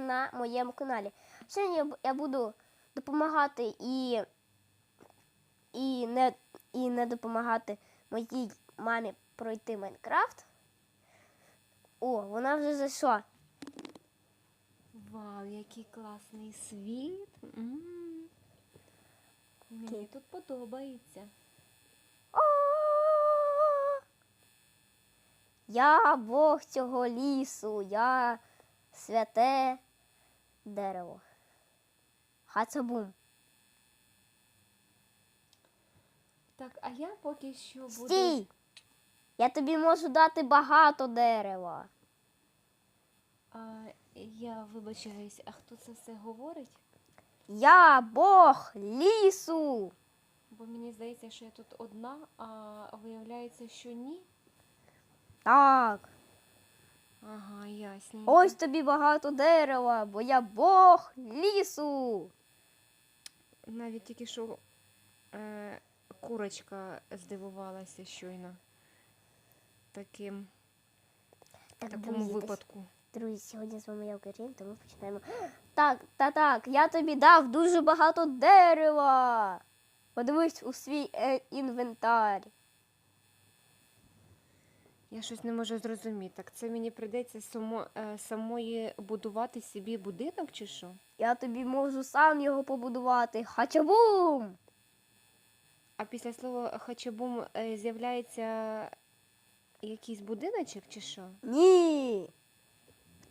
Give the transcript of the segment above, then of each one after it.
на моєму каналі. Сьогодні я буду допомагати і, і, не, і не допомагати моїй мамі пройти Майнкрафт. О, вона вже зайшла. Вау, який класний світ. М. Мені тут подобається. Я Бог цього лісу, я святе дерево. Хацабум. Так, а я поки що буду. Стій! Я тобі можу дати багато дерева. А, я вибачаюсь, а хто це все говорить? Я Бог лісу. Бо мені здається, що я тут одна, а виявляється, що ні. Так, Ага, ясно. ось тобі багато дерева, бо я Бог лісу. Навіть тільки що е, курочка здивувалася щойно таким Так, такому друзі, випадку. Друзі, сьогодні з вами я Карін, тому починаємо. Так, та так, я тобі дав дуже багато дерева. Подивись у свій е, інвентар. Я щось не можу зрозуміти. Так це мені прийдеться само, е, самої будувати собі будинок чи що? Я тобі можу сам його побудувати. Хачабум! А після слова хачабум е, з'являється якийсь будиночок чи що? Ні.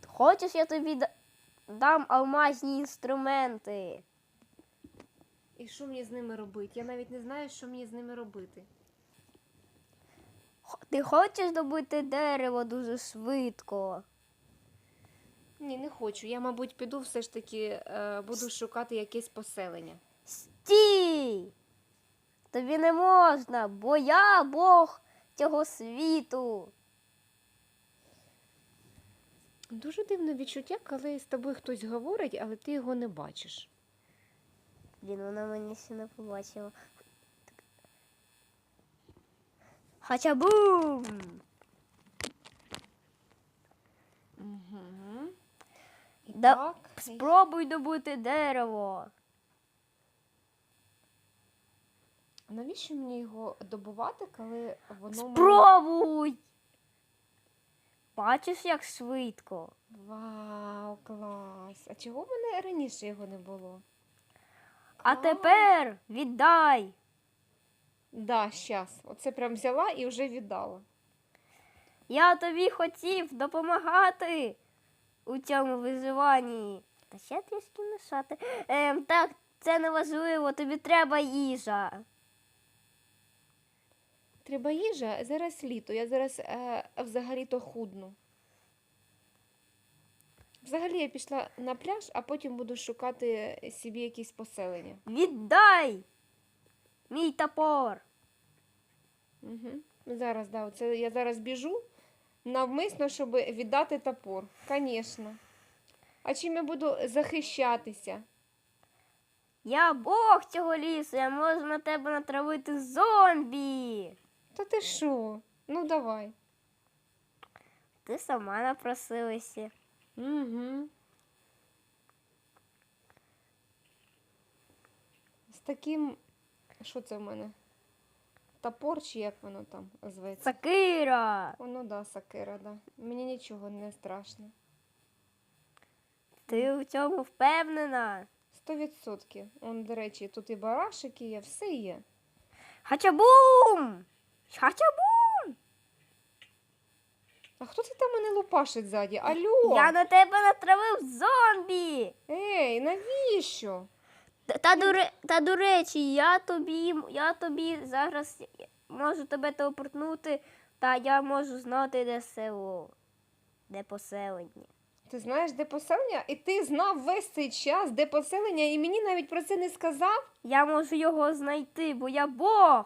Хочеш, я тобі да- дам алмазні інструменти. І що мені з ними робити? Я навіть не знаю, що мені з ними робити. Ти хочеш добути дерево дуже швидко? Ні, не хочу. Я, мабуть, піду все ж таки е, буду шукати якесь поселення. Стій! Тобі не можна, бо я Бог цього світу. Дуже дивне відчуття, коли з тобою хтось говорить, але ти його не бачиш. Блін, вона мені ще не побачила. Хачабум! Угу. І Да- так, Спробуй добути дерево. навіщо мені його добувати, коли воно мені- Спробуй! Бачиш, як швидко. Вау, клас! А чого в мене раніше його не було? А тепер віддай. Да, щас. Оце прям взяла і вже віддала. Я тобі хотів допомагати у цьому виживанні. Та ще трішки мішати. Ем, так, це не важливо, тобі треба їжа. Треба їжа, зараз літо. Я зараз е, взагалі-то худну. Взагалі я пішла на пляж, а потім буду шукати собі якісь поселення. Віддай! Мій топор. Угу. Зараз, да, оце я зараз біжу навмисно, щоб віддати топор. Звісно. А чим я буду захищатися? Я Бог цього лісу, я можу на тебе натравити зомбі. Та ти що? Ну давай. Ти сама напросилася. Угу. З таким. Що це в мене? Топор чи як воно там зветься? Сакира, Воно да, сакира, да. Мені нічого не страшно. ти у цьому впевнена? Сто відсотків. Он, до речі, тут і барашики є, все є. Хачабум! Хачабум! А хто це там мене лупашить ззаді? Алло! Я на тебе натравив зомбі. Ей, навіщо? Та, до, та до речі, я тобі, я тобі зараз можу тебе телепортнути, та я можу знати, де село, де поселення. Ти знаєш, де поселення? І ти знав весь цей час, де поселення, і мені навіть про це не сказав? Я можу його знайти, бо я Бог.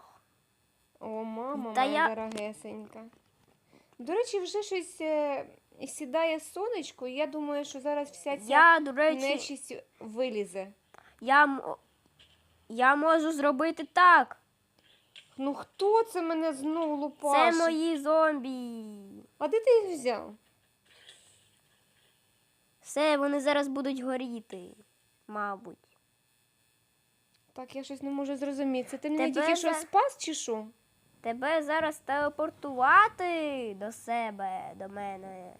О, мама Та моя я- дорогесенька. До речі, вже щось е, сідає сонечко, і я думаю, що зараз вся ця Я, до речі, нечисть вилізе. Я, я можу зробити так. Ну хто це мене знову Це мої зомбі. А де ти їх взяв? Все, вони зараз будуть горіти, мабуть. Так, я щось не можу зрозуміти. Це ти мене Тебе тільки що спас чи що? Тебе зараз телепортувати до себе, до мене.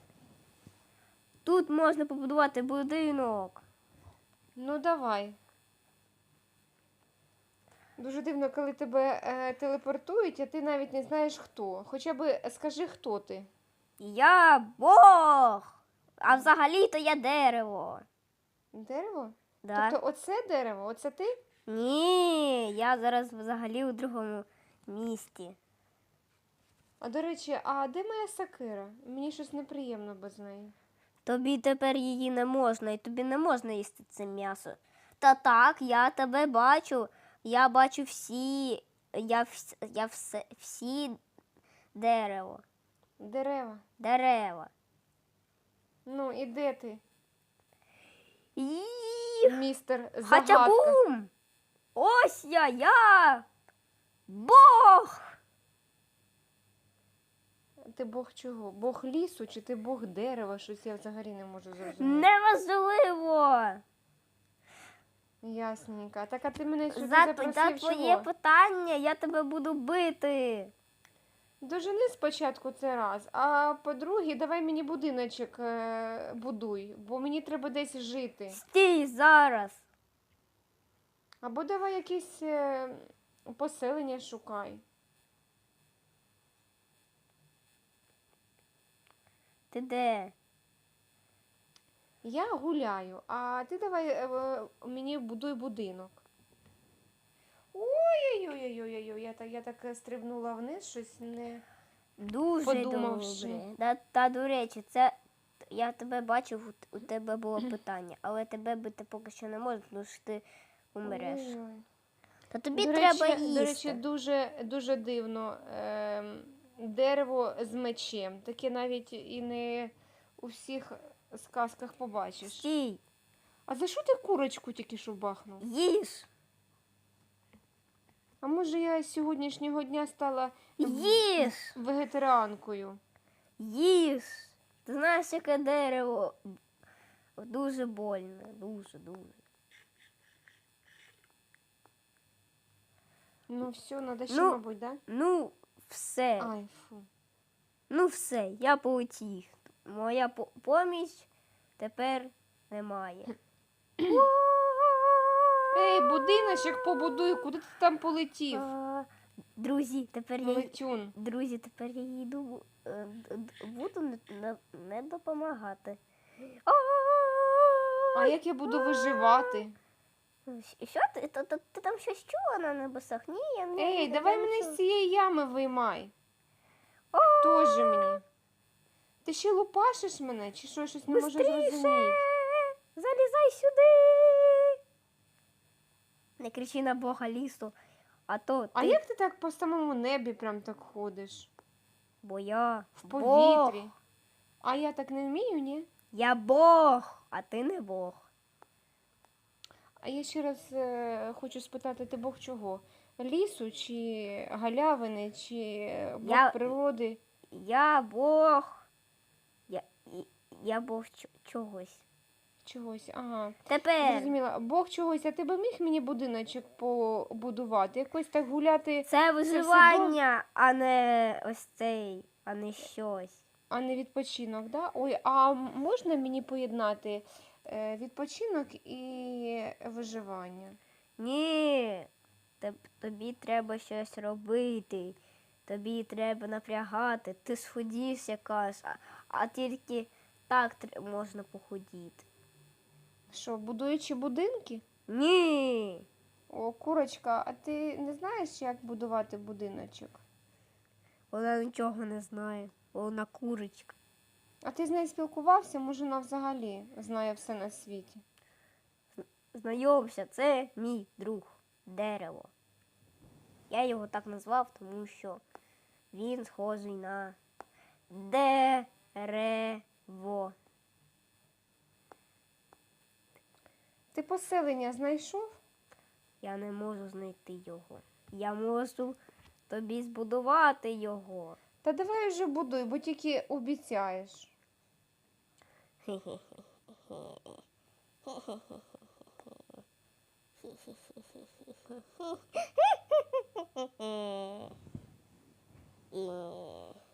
Тут можна побудувати будинок. Ну давай. Дуже дивно, коли тебе е, телепортують, а ти навіть не знаєш хто. Хоча б скажи, хто ти. Я Бог! А взагалі-то я дерево. Дерево? Да? Тобто оце дерево, оце ти? Ні, я зараз взагалі у другому місті. А до речі, а де моя сакира? Мені щось неприємно без неї. Тобі тепер її не можна, і тобі не можна їсти це м'ясо. Та так, я тебе бачу. Я бачу всі. Я, вс, я все, всі дерево. Дерева. Дерева. Ну і де ти, І... містер Загадка? Хачабум! Ось я, я! Бог! Ти бог чого? Бог лісу чи ти бог дерева? Щось я взагалі не можу зрозуміти. Неважливо! Ясненько. Так а ти мене сюди За, за твоє чого? питання я тебе буду бити. Дожени спочатку це раз, а по-друге, давай мені будиночок е, будуй, бо мені треба десь жити. Стій зараз. Або давай якесь е, поселення шукай. Ти де? Я гуляю, а ти давай е, е, мені будуй будинок. Ой-ой-ой-ой-ой, я так, я так е, стрибнула вниз, щось не. Дуже Подумавши. добре. Та, та до речі, це я тебе бачив, у- тебе було питання, але тебе бити поки що не можна, тому що ти умреш. Та тобі до треба речі, їсти. До речі, дуже, дуже дивно. Ем, дерево з мечем. Таке навіть і не у всіх сказках побачиш. Стій, А за що ти курочку тільки що бахнув? їж, А може я з сьогоднішнього дня стала їж, вегетаріанкою? їж. Ти знаєш, яке дерево дуже больне, дуже, дуже. Ну все, надо ще, Ну, мабуть, да? Ну, все. Ай, фу. Ну все, я полетів. Моя поміч тепер немає. Ей, будиночок побудуй, куди ти там полетів? А, Друзі, тепер я Летюн. друзі, тепер я їду е, буду не, не, допомагати. А як я буду виживати? Що ти? Ти, ти, ти там щось чула на небесах? Ні, я не Ей, давай мене з цієї ями виймай. Тоже мені. Ти ще лупашиш мене, чи що щось не можу Бистріше! зрозуміти? Залізай сюди. Не кричи на Бога лісу, а то ти, А як ти так по самому небі прям так ходиш? бо я В Бог. повітрі? А я так не вмію, ні? Я Бог, а ти не Бог. А я ще раз е, хочу спитати, ти Бог чого? Лісу, чи галявини, чи е, Бог Я- природи? Я Бог. Я, Бог чо- чогось. Чогось. Ага. Тепер Зрозуміла. Бог чогось, а ти би міг мені будиночок побудувати? Якось так гуляти, це виживання, а не ось цей, а не щось. а не відпочинок, да? Ой, а можна мені поєднати е, відпочинок і виживання? Ні. Тобі треба щось робити. Тобі треба напрягати. Ти сходівся, кажеш, а, а тільки так можна похудіти. Що, будуючи будинки? Ні. О, курочка, а ти не знаєш, як будувати будиночок? Вона нічого не знає. Вона курочка. А ти з нею спілкувався? Може, вона взагалі знає все на світі? Знайомся, це мій друг дерево. Я його так назвав, тому що він схожий на дерево. Ти поселення знайшов? Я не можу знайти його. Я можу тобі збудувати його. Та давай вже будуй, бо тільки обіцяєш.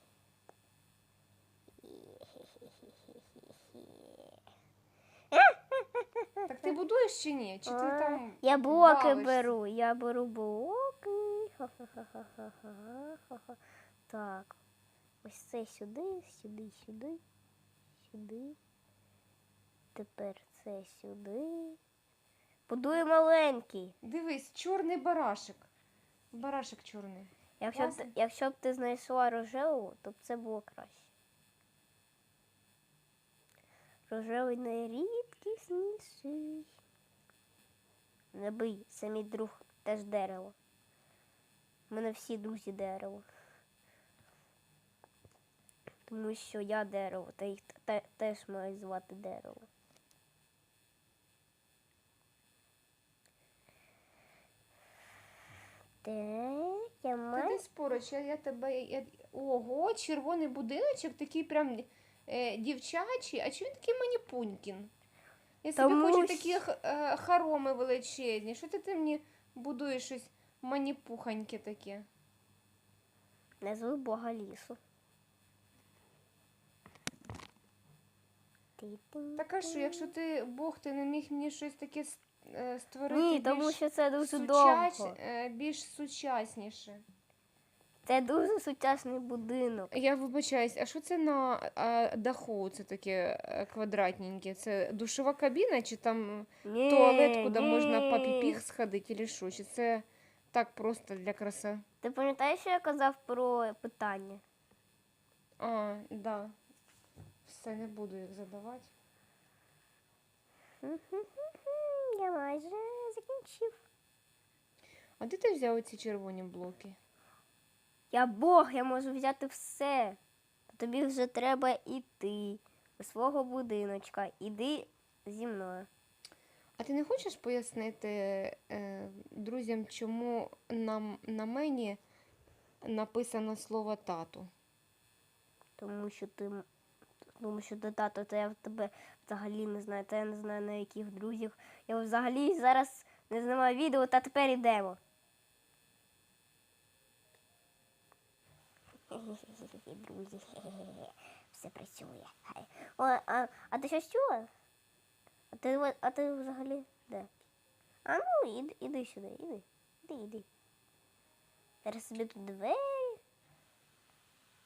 Так ти будуєш чи ні? Чи ти А, там. Я блоки бавишся? беру, я беру блоки. Ха-ха-ха-ха-ха-ха. Так. Ось це сюди, сюди, сюди, сюди. Тепер це сюди. Будую маленький. Дивись, чорний барашек. Барашек чорний. Якщо б, ти- Класно. якщо б ти знайшла рожеву, то б це було краще. Рожевий найрідкісніший. Не бий, це мій друг теж дерево. У мене всі друзі дерево. Тому що я дерево, та їх теж мають звати дерево. Так, я Ти маю. десь поруч, я, я тебе. Я... Ого, червоний будиночок, такий прям е, дівчачий, а чому він такий маніпунькін? Я собі Тому хочу що- такі х- е, хороми величезні. Що ти, ти мені будуєш щось маніпуханьке таке? Назву Бога лісу. Так а що, якщо ти Бог, ти не міг мені щось таке с- е, створити Ні, тому більш, що це дуже довго. е, більш сучасніше. Це дуже сучасний будинок. Я вибачаюсь, а що це на а, даху? Це таке е, квадратненьке? Це душова кабіна, чи там Ні, туалет, куди ні. можна папі-піг сходити, чи що? Чи це так просто для краси? Ти пам'ятаєш, що я казав про питання? А, да. Все, не буду їх задавати. Я майже закінчив. А де ти взяв ці червоні блоки? Я Бог, я можу взяти все. Тобі вже треба іти до свого будиночка. Іди зі мною. А ти не хочеш пояснити е, друзям, чому на, на мені написано слово тату? Тому що ти. Тому що ти тато, то я в тебе взагалі не знаю, та я не знаю на яких друзів. Я взагалі зараз не знімаю відео, та тепер йдемо. Друзі, все працює. О, а, а ти щось чула? А ти, а ти взагалі де? А ну, іди, іди сюди, іди. Іди, іди. Зараз собі тут двері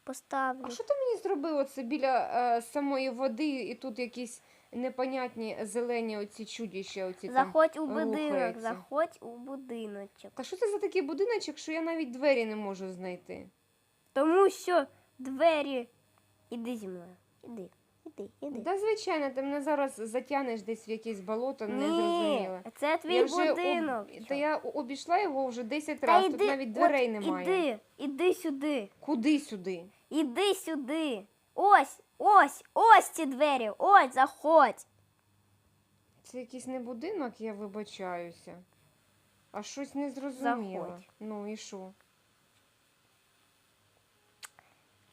поставлю. А що ти мені зробив оце біля е, самої води, і тут якісь непонятні зелені оці чудіща, оці там. Заходь у будинок, рухаються. заходь у будиночок. Та що це за такий будиночок, що я навіть двері не можу знайти? Тому що двері. Іди зі мною. Іди, іди, іди. Та звичайно, ти мене зараз затягнеш десь в якесь болото, не зрозуміло. Це твій Я вже будинок. об... Та я обійшла його вже 10 разів, тут навіть дверей от немає. Іди, іди сюди. Куди сюди? Іди сюди. Ось, ось, ось ці двері. Ось, заходь. Це якийсь не будинок, я вибачаюся. А щось не зрозуміло. Заходь. Ну і що?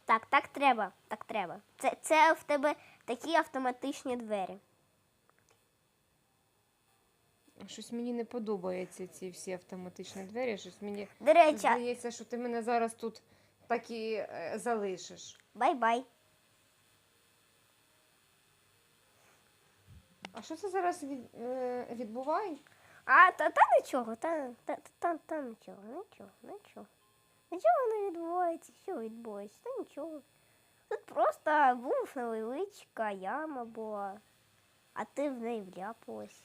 Так, так треба, так треба. Це, це в тебе такі автоматичні двері. Щось мені не подобаються ці всі автоматичні двері. Щось мені До речі, здається, що ти мене зараз тут так і е, залишиш. бай-бай. А що це зараз від, е, відбуває? А, та, та нічого, та, та, та, та нічого, нічого, нічого. Нічого не відбувається, що відбувається, та нічого. Тут просто був невеличка яма була, а ти в неї вляпалась.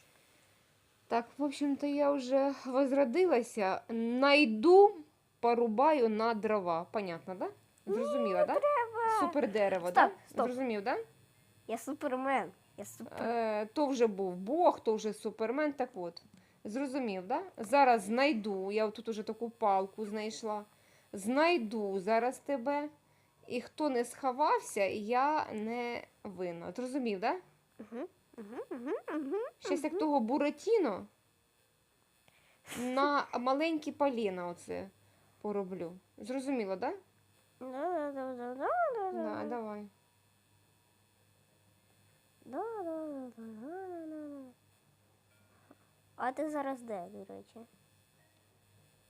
Так, в общем-то, я вже возродилася. Найду, порубаю на дрова. Понятно, да? Зрозуміла, да? Супер дерево, да? Стоп, стоп. Зрозумів, да? Я супермен. Я супер... Е, то вже був Бог, то вже супермен. Так от. Зрозумів, да? Зараз знайду. Я тут уже таку палку знайшла. Знайду зараз тебе. І хто не сховався, я не винна. Зрозумів, да? Угу, угу, угу, угу. Щось як того Буратіно на маленькі поліна оце пороблю. Зрозуміло, да? Да, давай. А ти зараз де, до речі?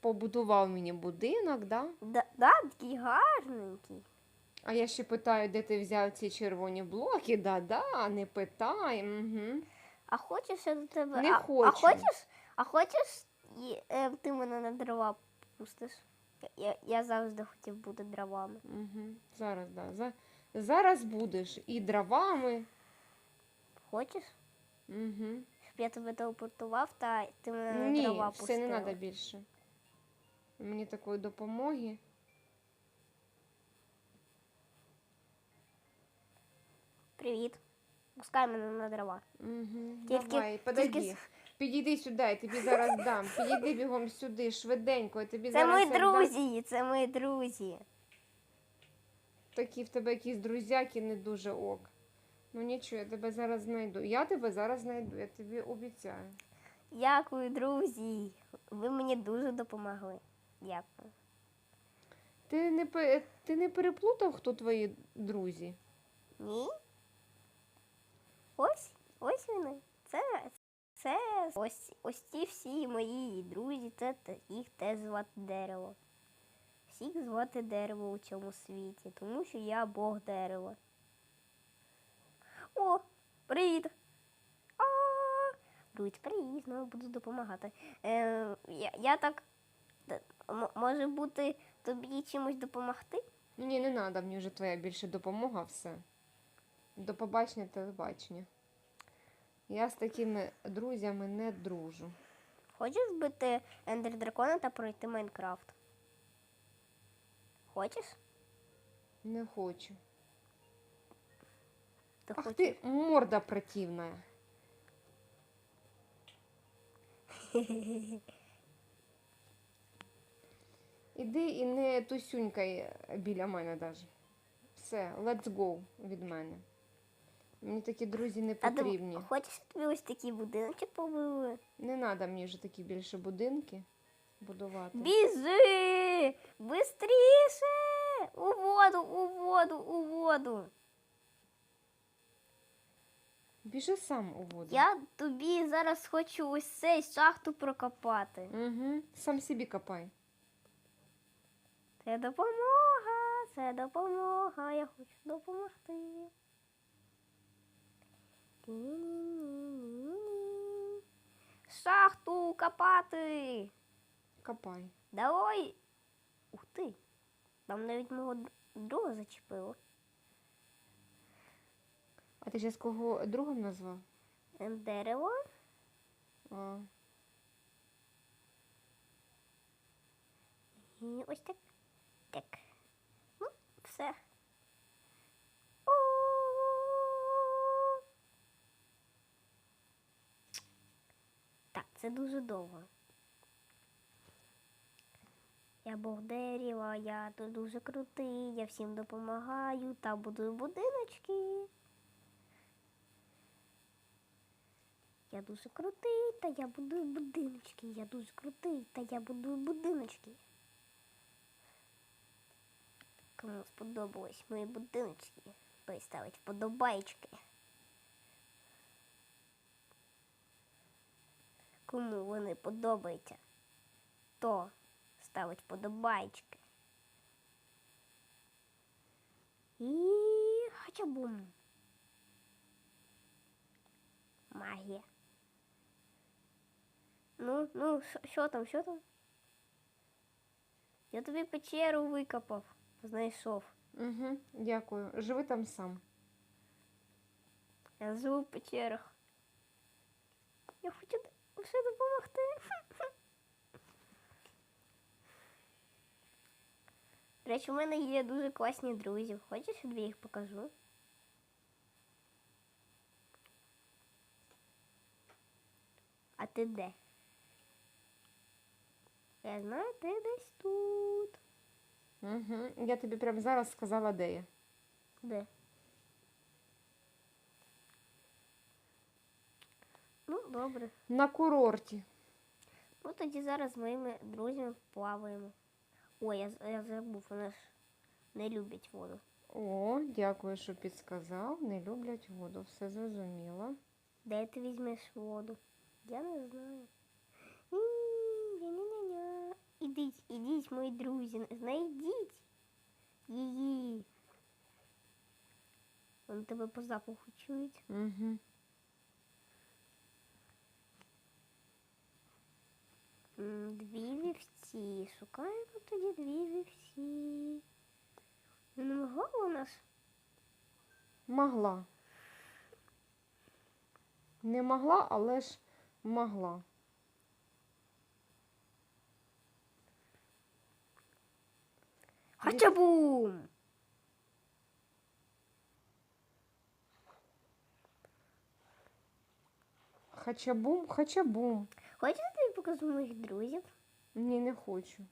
Побудував мені будинок, да? Да, да, такий гарненький. А я ще питаю, де ти взяв ці червоні блоки? Да-да, не питай. Угу. А хочеш я до тебе? Не а, хочу. А хочеш, а хочеш і, е, ти мене на дрова пустиш? Я, я, завжди хотів бути дровами. Угу. Зараз, да. За... Зараз будеш і дровами. Хочеш? Угу. Щоб я тебе телепортував та ти мене на Ні, дрова все не треба більше. Мені такої допомоги. Привіт. Пускай мене на дрова. Угу. Тільки- Давай, тільки подойди. с- Підійди сюди, я тобі зараз дам. Підійди бігом сюди, швиденько, я тобі Це зараз мої віддам. друзі, це мої друзі. Такі в тебе якісь друзяки не дуже ок. Ну нічого, я тебе зараз знайду. Я тебе зараз знайду, я тобі обіцяю. Дякую, друзі. Ви мені дуже допомогли. Дякую. Ти не, пе- ти не переплутав, хто твої друзі? Ні? Ось, ось вони. Це, це ось, ось ті всі мої друзі, це те- їх теж звати дерево. Всіх звати дерево у цьому світі, тому що я Бог дерева. О, привіт! А, Друзі, привіт, знову буду допомагати. Е, я, я так. М- Може бути тобі чимось допомогти? Ні, не треба, мені вже твоя більше допомога, все. До побачення, телебачення. Я з такими друзями не дружу. Хочеш вбити ендер дракона та пройти Майнкрафт? Хочеш? Не хочу. Ти Ах хочеш? ти морда противна. Іди і не тусюнькай біля мене даже. Все, let's go від мене. Мені такі друзі не потрібні. А хочеш тобі ось такий будиночок побудую? Не треба мені вже такі більше будинки будувати. Біжи! Бистріше! У воду, у воду, у воду. Біжи сам у воду. Я тобі зараз хочу ось цей шахту прокопати. Угу. Сам собі копай. Це допомога, це допомога, я хочу допомогти. Шахту копати. Копай. Давай. Ух ти. Там навіть мого друга зачепило. А ти зараз кого другом назвав? Ем, Дерево. А. І ось так. Так. Ну, все. О! Так, це дуже довго. Я Бог дерева, я тут дуже крутий, я всім допомагаю та будую будиночки. Я дуже крутий, та я будую будиночки. Я дуже крутий, та я будую будиночки. Кому сподобались мої будиночки, той ставить вподобайки. Кому вони подобаються, то ставить вподобайки. І хачабум. Магія. Ну, ну, що там, що там? Я тобі печеру викопав, знайшов. Угу. Дякую. Живи там сам. Я живу в печерах. Я хочу все допомогти. До речі, у мене є дуже класні друзі. Хочеш, я тобі їх покажу? А ти де? Я знаю, ти десь тут. Угу. Я тобі прямо зараз сказала, де я. Де? Ну, добре. На курорті. Ну тоді зараз з моїми друзями плаваємо. Ой, я, я забув, вони ж не люблять воду. О, дякую, що підсказав. Не люблять воду. Все зрозуміло. Де ти візьмеш воду? Я не знаю. Ні-ня-ня-ня. Ідіть, ідіть, мої друзі, знайдіть її. Вони тебе по запаху чують. Угу. Дві вівці. Шукаємо тоді дві вівці. Не могла вона ж. Могла. Не могла, але ж могла. Хачабум! Хачабум, хачабум. Хочете покажу моїх друзів? Ні, не хочу.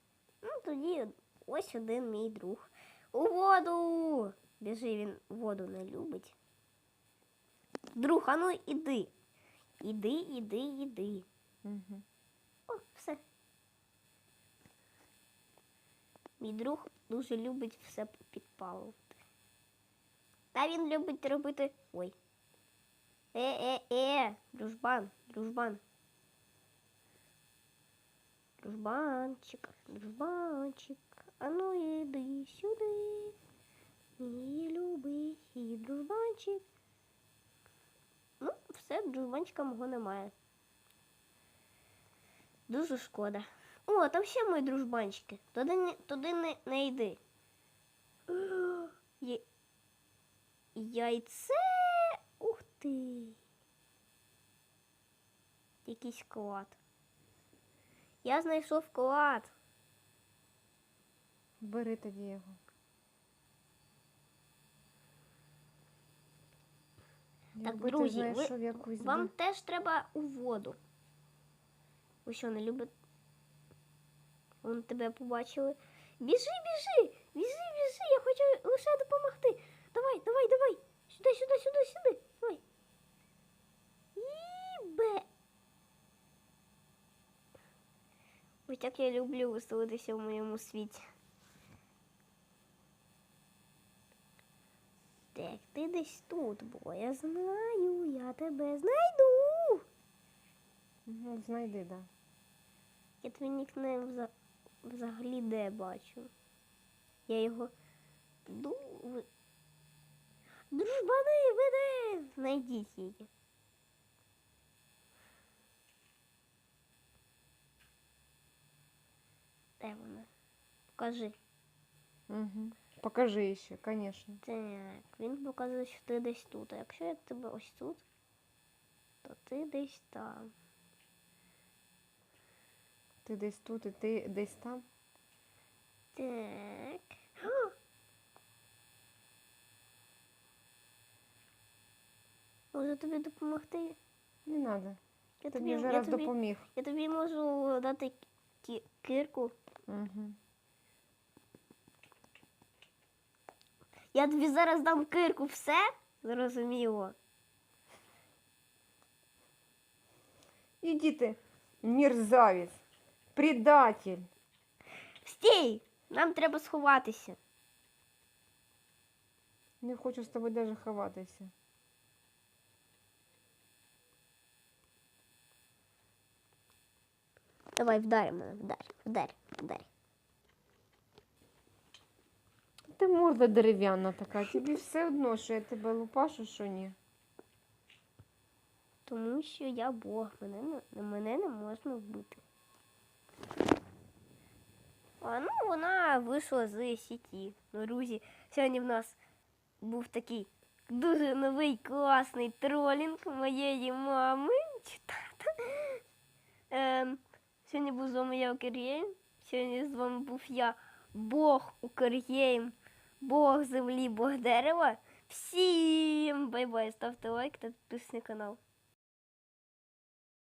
Ну, тоді ось один мій друг. У воду! Біжи, він воду не любить. Друг, а ну іди. Іди, іди, іди. Угу. О, все. Мій друг дуже любить все підпалувати. Та він любить робити. Ой. Е-е-е, дружбан, дружбан. Дружбанчик, дружбанчик, а ну іди сюди. Мій любий дружбанчик. Ну, все, дружбанчика мого немає. Дуже шкода. О, там ще мої дружбанчики. Туди не, туди не, не йди. Є... Яйце. Ух ти. Якийсь клад. Я знайшов клад. Бери тоді його. Так, Якби друзі, ти ви- якусь Вам би- теж треба у воду. Ви що, не любите? Вон тебе побачили. Біжи, біжи! Біжи, біжи! Я хочу лише допомогти. Давай, давай, давай! Сюди, сюди, сюди, сюди. Давай. Ібе. Ось як я люблю веселитися в моєму світі. Так, ти десь тут, бо я знаю, я тебе знайду. Ну, знайди, да. Я твій нікнейм вза- взагалі де бачу. Я його. Дружбани, ви? Знайдіть її. Де вона? Покажи. Угу. Покажи ще, звісно. Так, він показує, що ти десь тут. А якщо я тебе ось тут, то ти десь там. Ти десь тут і ти десь там. Так. А! Можу тобі допомогти? Не треба. Я Тобі тобі, вже я, раз тобі, допоміг. я тобі можу дати кі- кирку. Угу. Я тобі зараз дам кирку, все? Зрозуміло. Іди ти, мерзавець, предатель. Стій! Нам треба сховатися. Не хочу з тобою навіть ховатися. Давай вдарь мене, вдарь, вдарь, вдарь. Ти морда дерев'яна така, тобі все одно, що я тебе лупашу, що ні. Тому що я Бог, мене, не- мене не можна вбити. А ну, вона вийшла з сіті. Ну, друзі, сьогодні в нас був такий дуже новий класний тролінг моєї мами чи тата. Ем, сьогодні був з вами я Укрєм. Сьогодні з вами був я, Бог Укрєм, Бог землі, Бог дерева. Всім бай-бай, ставте лайк та підписуйтесь на канал.